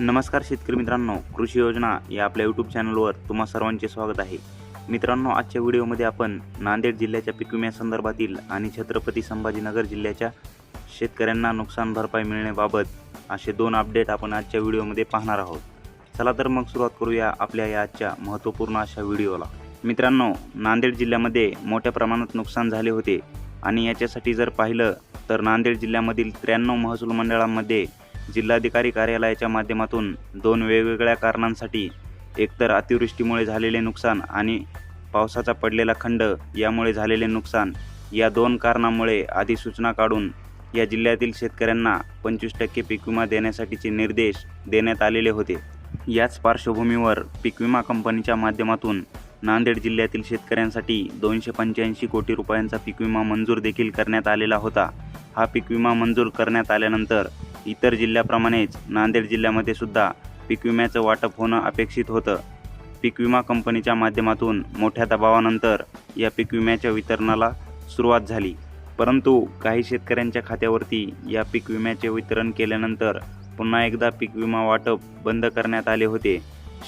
नमस्कार शेतकरी मित्रांनो कृषी योजना या आपल्या यूट्यूब चॅनलवर तुम्हा सर्वांचे स्वागत आहे. मित्रांनो आजच्या व्हिडिओमध्ये आपण नांदेड जिल्ह्याच्या पीक विम्यासंदर्भातील आणि छत्रपती संभाजीनगर जिल्ह्याच्या शेतकऱ्यांना नुकसान भरपाई मिळण्याबाबत असे दोन अपडेट आपण आजच्या व्हिडिओमध्ये पाहणार आहोत. चला तर मग सुरुवात करूया आपल्या या आजच्या महत्त्वपूर्ण अशा व्हिडिओला. मित्रांनो नांदेड जिल्ह्यामध्ये मोठ्या प्रमाणात नुकसान झाले होते आणि याच्यासाठी जर पाहिलं तर नांदेड जिल्ह्यामधील त्र्याण्णव महसूल मंडळांमध्ये जिल्हाधिकारी कार्यालयाच्या माध्यमातून दोन वेगवेगळ्या कारणांसाठी एकतर अतिवृष्टीमुळे झालेले नुकसान आणि पावसाचा पडलेला खंड यामुळे झालेले नुकसान या दोन कारणामुळे अधिसूचना काढून या जिल्ह्यातील शेतकऱ्यांना पंचवीस टक्के पीक विमा देण्यासाठीचे निर्देश देण्यात आलेले होते. याच पार्श्वभूमीवर पीक विमा कंपनीच्या माध्यमातून नांदेड जिल्ह्यातील शेतकऱ्यांसाठी दोनशे पंच्याऐंशी कोटी रुपयांचा पीक विमा मंजूर देखील करण्यात आलेला होता. हा पीक विमा मंजूर करण्यात आल्यानंतर इतर जिल्ह्याप्रमाणेच नांदेड जिल्ह्यामध्ये सुद्धा पीक विम्याचं वाटप होणं अपेक्षित होतं. पीक विमा कंपनीच्या माध्यमातून मोठ्या दबावानंतर या पीक विम्याच्या वितरणाला सुरुवात झाली. परंतु काही शेतकऱ्यांच्या खात्यावरती या पीक विम्याचे वितरण केल्यानंतर पुन्हा एकदा पीक विमा वाटप बंद करण्यात आले होते.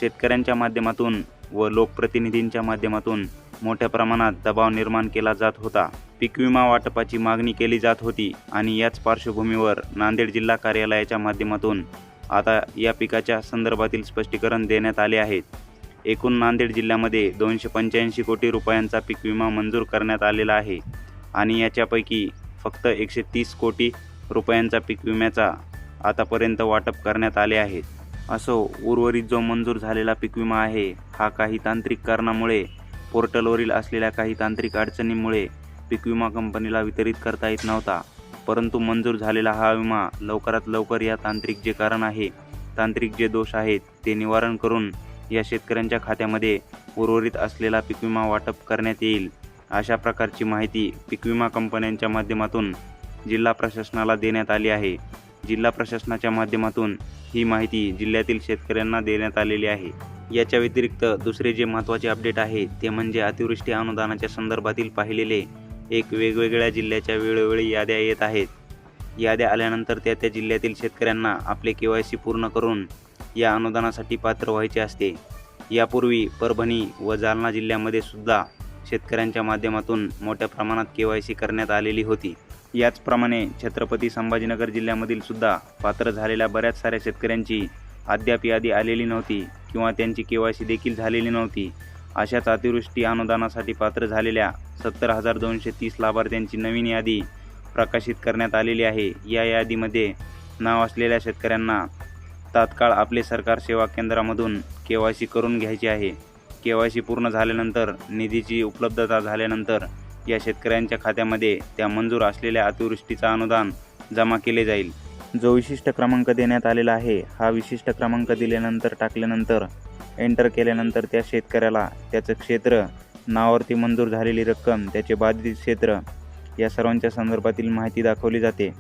शेतकऱ्यांच्या माध्यमातून व लोकप्रतिनिधींच्या माध्यमातून मोठ्या प्रमाणात दबाव निर्माण केला जात होता. पीक विमा वाटपाची मागणी केली जात होती आणि याच पार्श्वभूमीवर नांदेड जिल्हा कार्यालयाच्या माध्यमातून आता या पिकाच्या संदर्भातील स्पष्टीकरण देण्यात आले आहेत एकूण नांदेड जिल्ह्यामध्ये दोनशे पंच्याऐंशी कोटी रुपयांचा पीक विमा मंजूर करण्यात आलेला आहे आणि याच्यापैकी फक्त एकशे तीस कोटी रुपयांचा पीक विम्याचा आतापर्यंत वाटप करण्यात आले आहेत असो उर्वरित जो मंजूर झालेला पीक विमा आहे हा काही तांत्रिक कारणामुळे पोर्टलवरील असलेल्या काही तांत्रिक अडचणींमुळे पीक विमा कंपनीला वितरित करता येत नव्हता. परंतु मंजूर झालेला हा विमा लवकरात लवकर या तांत्रिक जे कारण आहे तांत्रिक जे दोष आहेत ते निवारण करून या शेतकऱ्यांच्या खात्यामध्ये उर्वरित असलेला पीक विमा वाटप करण्यात येईल. अशा प्रकारची माहिती पीक विमा कंपन्यांच्या माध्यमातून जिल्हा प्रशासनाला देण्यात आली आहे. जिल्हा प्रशासनाच्या माध्यमातून ही माहिती जिल्ह्यातील शेतकऱ्यांना देण्यात आलेली आहे. याच्या व्यतिरिक्त दुसरे जे महत्त्वाचे अपडेट आहे ते म्हणजे अतिवृष्टी अनुदानाच्या संदर्भातील पाहिलेले एक वेगवेगळ्या जिल्ह्याच्या वेळोवेळी याद्या येत आहेत. याद्या आल्यानंतर त्या त्या जिल्ह्यातील शेतकऱ्यांना आपले के वाय सी पूर्ण करून या अनुदानासाठी पात्र व्हायचे असते. यापूर्वी परभणी व जालना जिल्ह्यामध्ये सुद्धा शेतकऱ्यांच्या माध्यमातून मोठ्या प्रमाणात के वाय सी करण्यात आलेली होती. याचप्रमाणे छत्रपती संभाजीनगर जिल्ह्यामधील सुद्धा पात्र झालेल्या बऱ्याच साऱ्या शेतकऱ्यांची अद्याप यादी आलेली नव्हती किंवा त्यांची के वाय सी देखील झालेली नव्हती. अशाच अतिवृष्टी अनुदानासाठी पात्र झालेल्या सत्तर हजार दोनशे तीस लाभार्थ्यांची नवीन यादी प्रकाशित करण्यात आलेली आहे. या यादीमध्ये नाव असलेल्या शेतकऱ्यांना तात्काळ आपले सरकार सेवा केंद्रामधून के वाय सी करून घ्यायची आहे. के वाय सी पूर्ण झाल्यानंतर निधीची उपलब्धता झाल्यानंतर या शेतकऱ्यांच्या खात्यामध्ये त्या मंजूर असलेल्या अतिवृष्टीचा अनुदान जमा केले जाईल. जो विशिष्ट क्रमांक देण्यात आलेला आहे हा विशिष्ट क्रमांक दिल्यानंतर टाकल्यानंतर एंटर केल्यानंतर त्या शेतकऱ्याला त्याचं क्षेत्र नावावरती मंजूर झालेली रक्कम त्याचे बाधित क्षेत्र या सर्वांच्या संदर्भातील माहिती दाखवली जाते.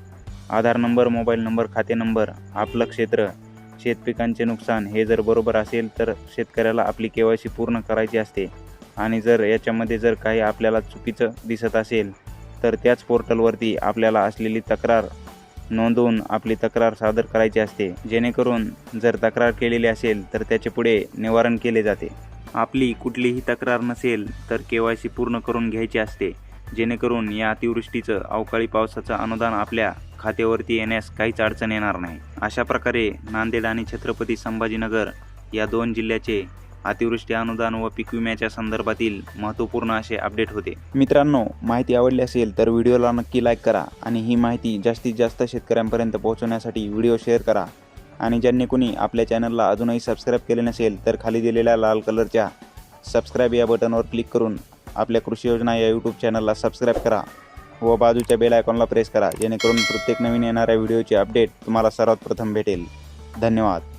आधार नंबर मोबाईल नंबर खाते नंबर आपलं क्षेत्र शेतपिकांचे नुकसान हे जर बरोबर असेल तर शेतकऱ्याला आपली के सी पूर्ण करायची असते. आणि जर याच्यामध्ये जर काही आपल्याला चुकीचं दिसत असेल तर त्याच पोर्टलवरती आपल्याला असलेली तक्रार नोंदवून आपली तक्रार सादर करायची असते. जेणेकरून जर तक्रार केलेली असेल तर त्याचे पुढे निवारण केले जाते. आपली कुठलीही तक्रार नसेल तर के वाय सी पूर्ण करून घ्यायची असते. जेणेकरून या अतिवृष्टीचं अवकाळी पावसाचं अनुदान आपल्या खात्यावरती येण्यास काहीच अडचण येणार नाही. अशा प्रकारे नांदेड आणि छत्रपती संभाजीनगर या दोन जिल्ह्याचे अतिवृष्टी अनुदान व पीक विम्याच्या संदर्भातील महत्त्वपूर्ण असे अपडेट होते. मित्रांनो माहिती आवडली असेल तर व्हिडिओला नक्की लाईक करा आणि ही माहिती जास्तीत जास्त शेतकऱ्यांपर्यंत पोहोचवण्यासाठी व्हिडिओ शेअर करा. आणि ज्यांनी कोणी आपल्या चॅनलला अजूनही सबस्क्राईब केले नसेल तर खाली दिलेल्या लाल कलरच्या सबस्क्राईब या बटनवर क्लिक करून आपल्या कृषी योजना या यूट्यूब चॅनलला सबस्क्राईब करा व बाजूच्या बेल आयकॉनला प्रेस करा जेणेकरून प्रत्येक नवीन येणाऱ्या व्हिडिओचे अपडेट तुम्हाला सर्वात प्रथम भेटेल. धन्यवाद.